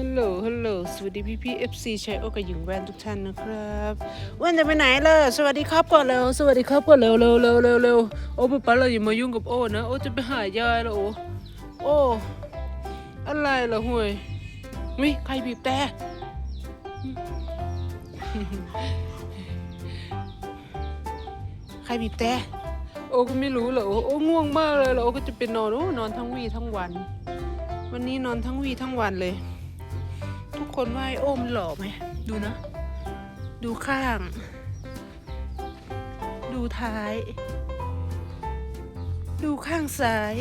ฮัลโหล ฮัลโหล สวัสดีพี่พี่เอฟซีชัยโอกกับหญิงแวนทุกท่านนะครับวันจะไปไหนล่ะ สวัสดีครับก่อนเร็ว สวัสดีครับก่อนเร็วเร็วเร็วเร็วเร็วโอ้ป๊าป๊าเราอย่ามายุ่งกับโอ้นะ โอ้จะไปหายายแล้วโอ้โอ้ อะไรล่ะห่วยวิใครบีบแต่ใครบีบแต่โอ้ก็ไม่รู้เหรอโอ้โอ้ง่วงมากเลยเหรอโอ้ก็จะไปนอนโอ้นอนทั้งวีทั้งวัน วันนี้นอนทั้งวีทั้งวันเลย ทุกคนว่าไอ้โอมหล่อไหม ดูนะ ดูข้าง ดูท้าย ดูข้างซ้าย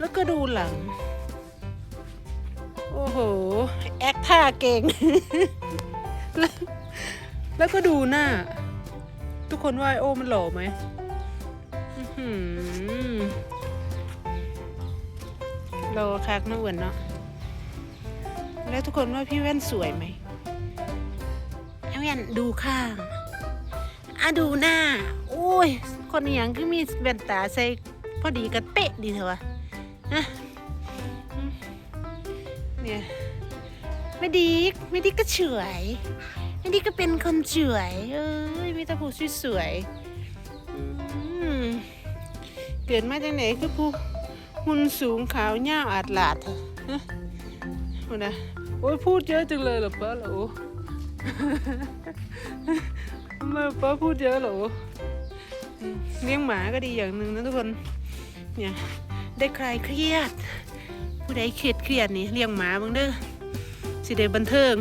แล้วก็ดูหลัง โอ้โห แอคท่าเก่ง แล้วแล้วก็ดูหน้า ทุกคนว่าไอโอ้มันหล่อไหมอื้อคักนะอ้วนเนาะ แล้วทุกคนว่าพี่แว่นสวยไหมไอแว่นดูข้างอะดูหน้าโอ้ย คนอหย่างคือมีแว่นตาใส่พอดีกันเป๊ะดีเถอะวะนะเนี่ยไม่ดีไม่ดีก็เฉยไม่ดีก็เป็นคนสวยเอ้ยมีต่ผู้สวยๆเกิดมาจากไหนคือผู้หุ่นสูงขาวยาอาดหลาดเถอะฮะพูดนะ โอ้ยพูดเยอะจังเลยเหรอป้าเหรอทำไมป้าพูดเยอะเหรอเลี้ยงหมาก็ดีอย่างหนึ่งนะทุกคน เนี่ยได้คลายเครียด ผู้ใดเครียดเครียดนี่เลี้ยงหมาบ้างเด้อสิได้บันเทิง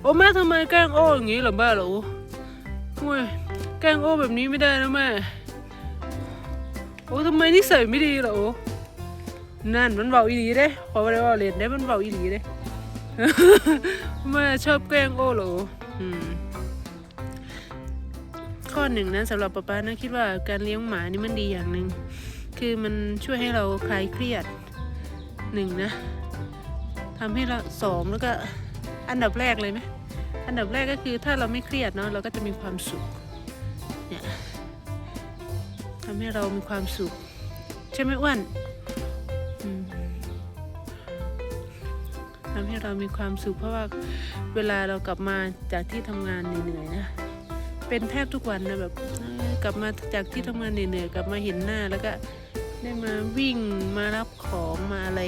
โอ้แม่ทำไมแกล้งโอ้อย่างนี้เหรอบ้าเหรอโอ้ยแกล้งโอ้แบบนี้ไม่ได้นะแม่โอ้ทำไมนิสัยไม่ดีเหรอนั่นมันเบาอีหลีเด้ขอไปว่าเล่นได้มันเบาอีหลีเด้ แม่ชอบแกล้งโอ้เหรออืมข้อหนึ่งนะสำหรับป๊าป๊านะคิดว่าการเลี้ยงหมานี่มันดีอย่างหนึ่งคือมันช่วยให้เราคลายเครียดหนึ่งนะทำให้เราสองแล้วก็อันดับแรกเลยไหมอันดับแรกก็คือถ้าเราไม่เครียดเนาะเราก็จะมีความสุขเนี่ยทำให้เรามีความสุข ใช่ไหมอ้วน ทำให้เรามีความสุขเพราะว่าเวลาเรากลับมาจากที่ทำงานเหนื่อยๆนะ เป็นแทบทุกวันนะแบบกลับมาจากที่ทำงานเหนื่อยๆกลับมาเห็นหน้าแล้วก็ได้มาวิ่งมารับของมาอะไร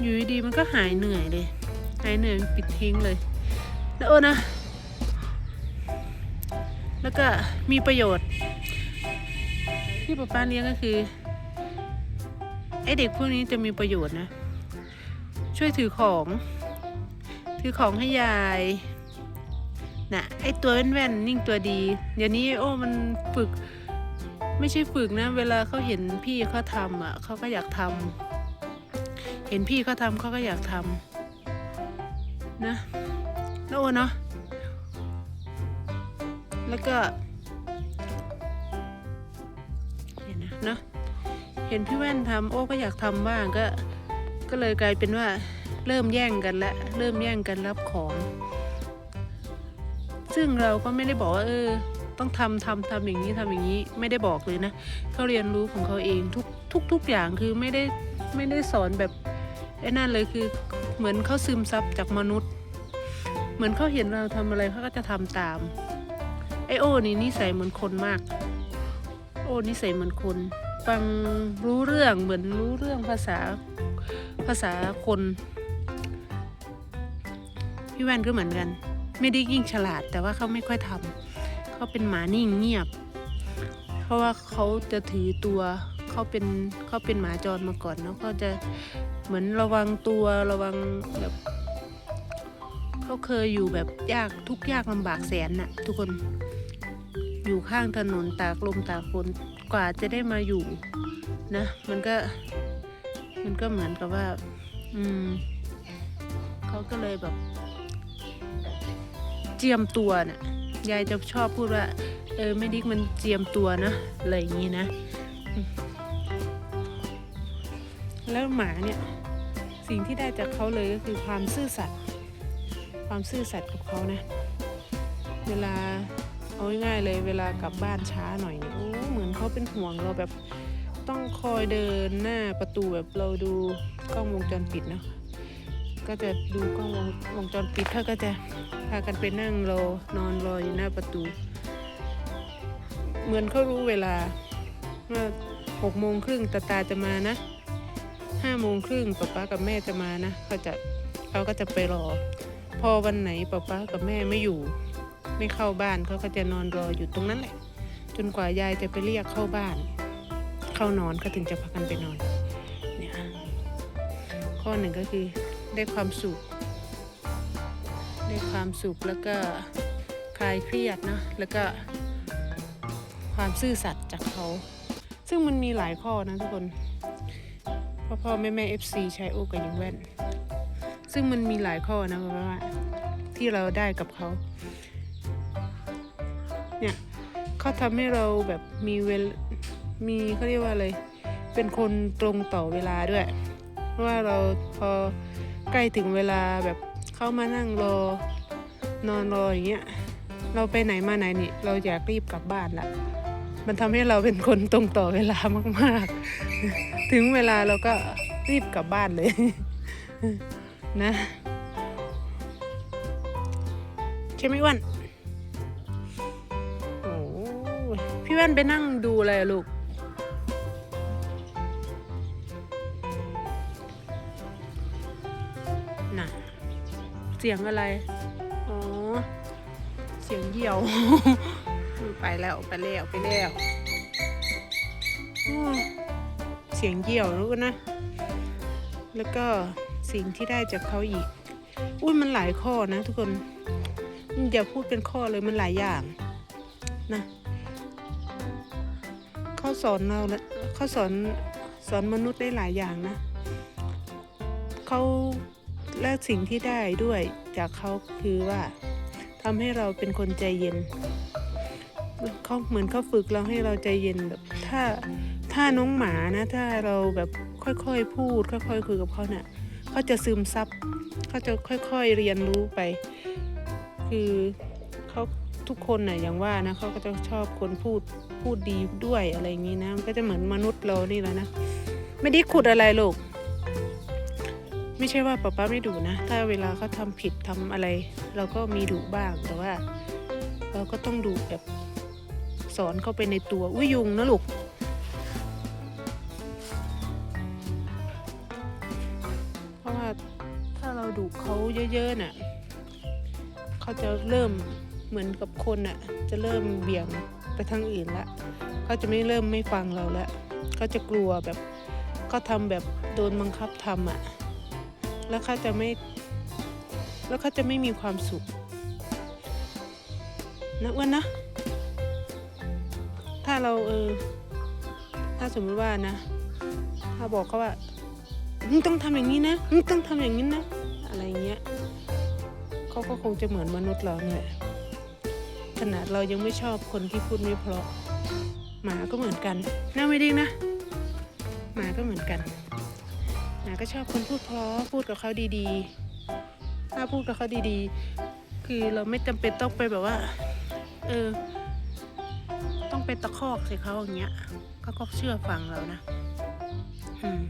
อยู่ดีๆมันก็หายเหนื่อยเลย หายเหนื่อยปิดทิ้งเลยแล้วโอ้นะ แล้วก็มีประโยชน์ ที่ป้าป้าเลี้ยงก็คือไอเด็กพวกนี้จะมีประโยชน์นะ ช่วยถือของ ถือของให้ยายนะไอตัวแว่นๆนิ่งตัวดี เดี๋ยวนี้โอ้มันฝึก ไม่ใช่ฝึกนะ เวลาเขาเห็นพี่เขาทำอะเขาก็อยากทำเห็นพี่เขาทำเขาก็อยากทำนะแล้วโอ้เนาะแล้วก็เห็นนะเนาะเห็นพี่แว่นทำโอ้ก็อยากทำบ้างก็ ก็เลยกลายเป็นว่าเริ่มแย่งกันแล้วเริ่มแย่งกันรับของ ซึ่งเราก็ไม่ได้บอกว่าเออ ต้องทำทำทำอย่างนี้ทำอย่างนี้ไม่ได้บอกเลยนะเขาเรียนรู้ของเขาเองทุกทุกทุกอย่างคือไม่ได้ไม่ได้สอนแบบไอ้นั่นเลยคือเหมือนเขาซึมซับจากมนุษย์ เหมือนเขาเห็นเราทำอะไรเขาก็จะทำตามไอโอนี่นิสัยเหมือนคนมาก โอ้นิสัยเหมือนคน ฟังรู้เรื่องเหมือนรู้เรื่องภาษา ภาษาคน พี่แว่นก็เหมือนกัน ไม่ได้ยิ่งฉลาด แต่ว่าเขาไม่ค่อยทำเขาเป็นหมานิ่งเงียบ เพราะว่าเขาจะถือตัวเขาเป็นเขาเป็นหมาจรมาก่อนแล้วก็จะเหมือนระวังตัวระวังแบบเขาเคยอยู่แบบยากทุกยากลำบากแสนน่ะ ทุกคนอยู่ข้างถนนตากลมตากฝนกว่าจะได้มาอยู่นะ มันก็ มันก็เหมือนกับว่า อืมเขาก็เลยแบบ เจียมตัวน่ะยายจะชอบพูดว่า เออไม่ดิกมันเจียมตัวนะอะไรอย่างนี้นะ แล้วหมาเนี่ย สิ่งที่ได้จากเขาเลยก็คือความซื่อสัตย์ความซื่อสัตย์กับเขานะ เวลาเอาง่ายๆเลยเวลากลับบ้านช้าหน่อยเนี่ยโอ้เหมือนเขาเป็นห่วงเราแบบ ต้องคอยเดินหน้าประตูแบบเราดูกล้องวงจรปิดนะก็จะดูกล้องวงวงจรปิดเขาก็จะพากันไปนั่งรอนอนรออยู่หน้าประตู เหมือนเขารู้เวลาว่าหกโมงครึ่งตาตาจะมานะห้าโมงครึ่งป๊าป๊ากับแม่จะมานะเขาจะเขาก็จะไปรอ พอวันไหนป๊าป๊ากับแม่ไม่อยู่ ไม่เข้าบ้านเขาก็จะนอนรออยู่ตรงนั้นแหละ จนกว่ายายจะไปเรียกเข้าบ้าน เข้านอนก็ถึงจะพากันไปนอนเนี่ยข้อหนึ่งก็คือได้ความสุข ได้ความสุขแล้วก็คลายเครียดนะแล้วก็ความซื่อสัตย์จากเขา ซึ่งมันมีหลายข้อนะทุกคนพ่อพ่อแม่แม่เอฟซีใช้โอกับยิงแว่น ซึ่งมันมีหลายข้อนะเพราะว่าที่เราได้กับเขา เนี่ยเขาทำให้เราแบบมีเวล มีเขาเรียกว่าอะไร เป็นคนตรงต่อเวลาด้วย เพราะว่าเราพอใกล้ถึงเวลาแบบเข้ามานั่งรอนอนรออย่างเงี้ย เราไปไหนมาไหนนี่ เราอยากรีบกลับบ้านละมันทำให้เราเป็นคนตรงต่อเวลามากๆ ถึงเวลาเราก็รีบกลับบ้านเลยนะใช่ไหมวันโอ้พี่แว่นไปนั่งดูอะไรลูก สียงอะไร อ๋อ เสียงเหี่ยว ไปแล้วไปแล้วไปแล้วเสียงเหี่ยวรู้นะ แล้วก็สิ่งที่ได้จากเขาอีก อุ้ยมันหลายข้อนะทุกคนอย่าพูดเป็นข้อเลยมันหลายอย่างนะเขาสอนเราล้วเขาสอนสอนมนุษย์ได้หลายอย่างนะเขา และสิ่งที่ได้ด้วยจากเขาคือว่าทำให้เราเป็นคนใจเย็นเขาเหมือนเขาฝึกเราให้เราใจเย็นแบบถ้าถ้าน้องหมานะถ้าเราแบบค่อยๆพูด ค่อยๆคุยกับเขาเนี่ยเขาจะซึมซับเขาจะค่อยๆเรียนรู้ไป คือเขาทุกคนน่ะอย่างว่านะเขาก็จะชอบคนพูดพูดดีด้วยอะไรอย่างนี้นะมันก็จะเหมือนมนุษย์เรานี่แหละนะ ไม่ได้ขุดอะไรลูก ไม่ใช่ว่าป๊าป๊าไม่ดุนะ ถ้าเวลาเขาทำผิดทำอะไร เราก็มีดุบ้างแต่ว่า เราก็ต้องดูแบบสอนเข้าไปในตัวอุ้ยยุงนะลูกเพราะว่าถ้าเราดุเขาเยอะๆน่ะเขาจะเริ่มเหมือนกับคนน่ะ จะเริ่มเบี่ยงไปทางอื่นละเขาจะไม่เริ่มไม่ฟังเราล้วเขาจะกลัวแบบเขาทำแบบโดนบังคับทำอะ แล้วเขาจะไม่แล้วเขาจะไม่มีความสุขนะอ้วนนะ ถ้าเราเออ ถ้าสมมติว่านะ ถ้าบอกเขาว่ามึงต้องทำอย่างนี้นะมึงต้องทำอย่างนี้นะ อะไรเงี้ยเขาก็คงจะเหมือนมนุษย์เราเนี่ยขนาดเรายังไม่ชอบคนที่พูดไม่เพราะ หมาก็เหมือนกันน่าไม่ดีนะ หมาก็เหมือนกัน ก็ชอบคนพูดเพราะพูดกับเขาดีๆ ถ้าพูดกับเขาดีๆ คือเราไม่จำเป็นต้องไปแบบว่า เออ ต้องไปตะคอกใส่เขาอย่างเงี้ยเขาก็เชื่อฟังเรานะ อืม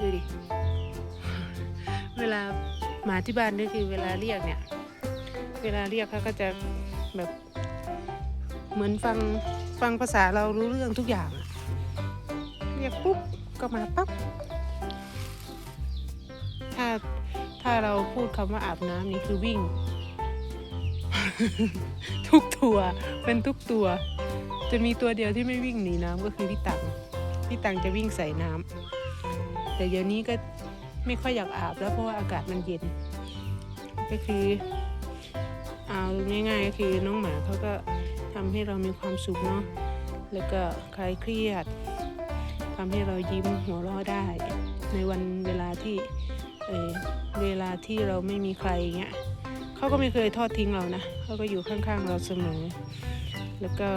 ดูดิ เวลาหมาที่บ้านนี่คือเวลาเรียกเนี่ย เวลาเรียกเขาก็จะแบบเหมือนฟัง ฟังภาษาเรารู้เรื่องทุกอย่าง เรียกปุ๊บก็มาปั๊บ ถ้าถ้าเราพูดคำว่าอาบน้ำนี่คือวิ่ง ทุกตัวเป็นทุกตัว จะมีตัวเดียวที่ไม่วิ่งหนีน้ำก็คือพี่ตังพี่ตังจะวิ่งใส่น้ำแต่เดี๋ยวนี้ก็ไม่ค่อยอยากอาบแล้วเพราะว่าอากาศมันเย็น ก็คือเอาง่ายๆก็คือน้องหมาเขาก็ ทำให้เรามีความสุขเนาะแล้วก็คลายเครียดทำให้เรายิ้มหัวเราะได้ ในวันเวลาที่เเวลาที่เราไม่มีใครเงี้ยเขาก็ไม่เคยทอดทิ้งเรานะเขาก็อยู่ข้างๆเราเสมอ แล้วก็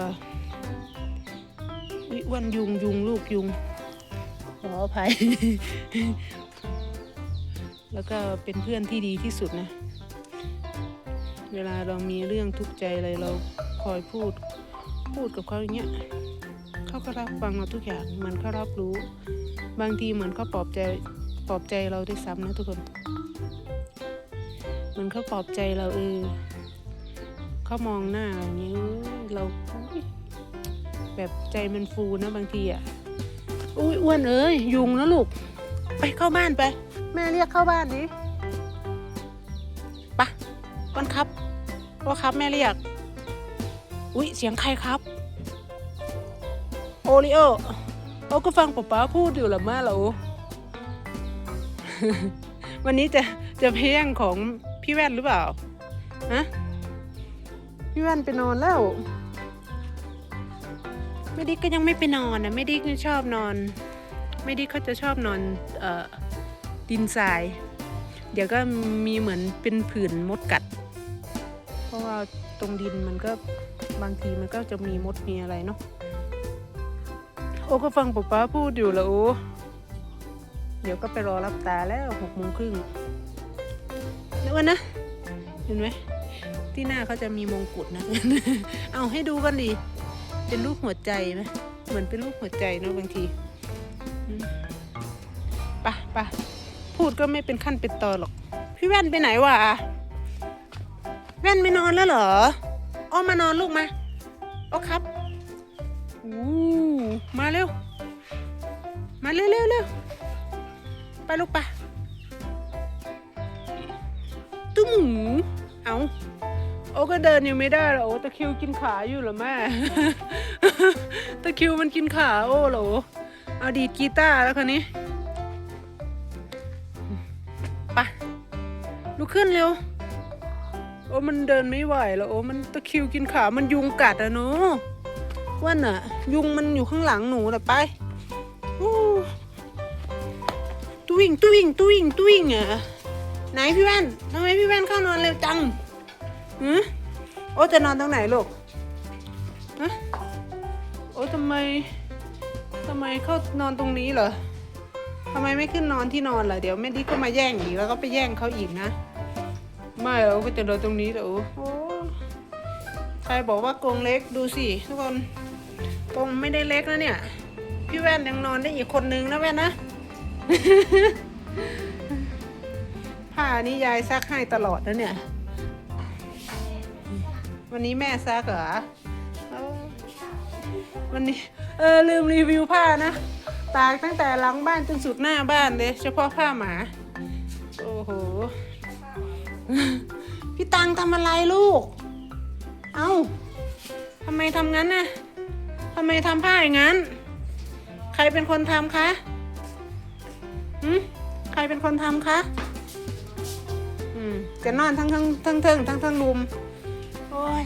วิวันยุงยุงลูกยุงขออภัย แล้วก็เป็นเพื่อนที่ดีที่สุดนะ เวลาเรามีเรื่องทุกข์ใจอะไรเรา คอยพูด พูดกับเขาอย่างเงี้ยเขาก็รับฟังเราทุกอย่างเหมือนเขารับรู้ บางทีเหมือนเขาปลอบใจปลอบใจเราด้วยซ้ำนะทุกคนเหมือนเขาปลอบใจเราเออเขามองหน้าเราอย่างนี้เออเราแบบใจมันฟูนะบางทีอะอุ้ยอ้วนเอ้ยยุงนะลูกไปเข้าบ้านไป แม่เรียกเข้าบ้านดิปะอ้วนครับว่าครับแม่เรียก อุ้ยเสียงใครครับ โอริโอโอก็ฟังป๊าป๊าพูดอยู่หละแม่เราวันนี้จะจะไปแย่งของพี่แว่นหรือเปล่าฮะพี่แว่นไปนอนแล้วไม่ดิกก็ยังไม่ไปนอนนะไม่ดิกชอบนอน ไม่ดิกเขาจะชอบนอนเอ่อดินทราย เดี๋ยวก็มีเหมือนเป็นผื่นมดกัด เพราะว่าตรงดินมันก็ บางทีมันก็จะมีมดมีอะไรเนาะโอ้ก็ฟังป๊าป๊าพูดอยู่ล้วโอ้เดี๋ยวก็ไปรอรับตาแล้วหกโมงครึ่งเดี๋ยวก่อนนะ เห็นไหมที่หน้าเขาจะมีมงกุฎนะ เอาให้ดูกันดิเป็นรูปหัวใจไหมเหมือนเป็นรูปหัวใจเนอะบางทีปะปะพูดก็ไม่เป็นขั้นเป็นตอนหรอก พี่แว่นไปไหนวะแว่นไม่นอนแล้วเหรอ อ้อมานอนลูกมาโอ้ครับอู้มาเร็ว มาเร็วเร็วเร็วไปลูกไปะตุ้มหูเอาโอ้ก็เดินยังไม่ได้หรอโอ้ตะคิวกินขาอยู่เหรอแม่ ตะคิวมันกินขาโอ้เหรอเอาดีดกีตาร์แล้วคนนี้ไปลุกขึ้นเร็ว โอ้มันเดินไม่ไหวแล้วโอ้มันตะคิวกินขา มันยุงกัดอะเนาะว่าน่ะ ยุงมันอยู่ข้างหลังหนูน่ะไปตุยิงตุยิงตุยิงตุยิงอะไหนพี่แว่นทำไมพี่แว่นเข้านอนเร็วจังหือโอ้จะนอนตรงไหนลูกฮะโอ้ทำไมทำไมเข้านอนตรงนี้เหรอทำไมไม่ขึ้นนอนที่นอนล่ะเดี๋ยวแม่ดิก็มาแย่งอีกแล้วก็ไปแย่งเขาอีกนะ ไม่เราก็จะเดินตรงนี้แต่โอ้โหใครบอกว่ากรงเล็กดูสิทุกคนกรงไม่ได้เล็กนะเนี่ย พี่แว่นยังนอนได้อีกคนนึงนะแว่นนะผ้านี้ยายซักให้ตลอดนะเนี่ย วันนี้แม่ซักเหรอเออวันนี้ เออลืมรีวิวผ้านะตากตั้งแต่หลังบ้านจนสุดหน้าบ้านเลย เฉพาะผ้าหมา โอ้โห พี่ตังทำอะไรลูก เอา้าทำไมทำงั้นน่ะทำไมทำผ้าอย่างนั้น ใครเป็นคนทำคะหืมใครเป็นคนทำคะ อืมจะนอนทั้งทั้งทั้งทั้งทั้งทั้งลุม โอ้ย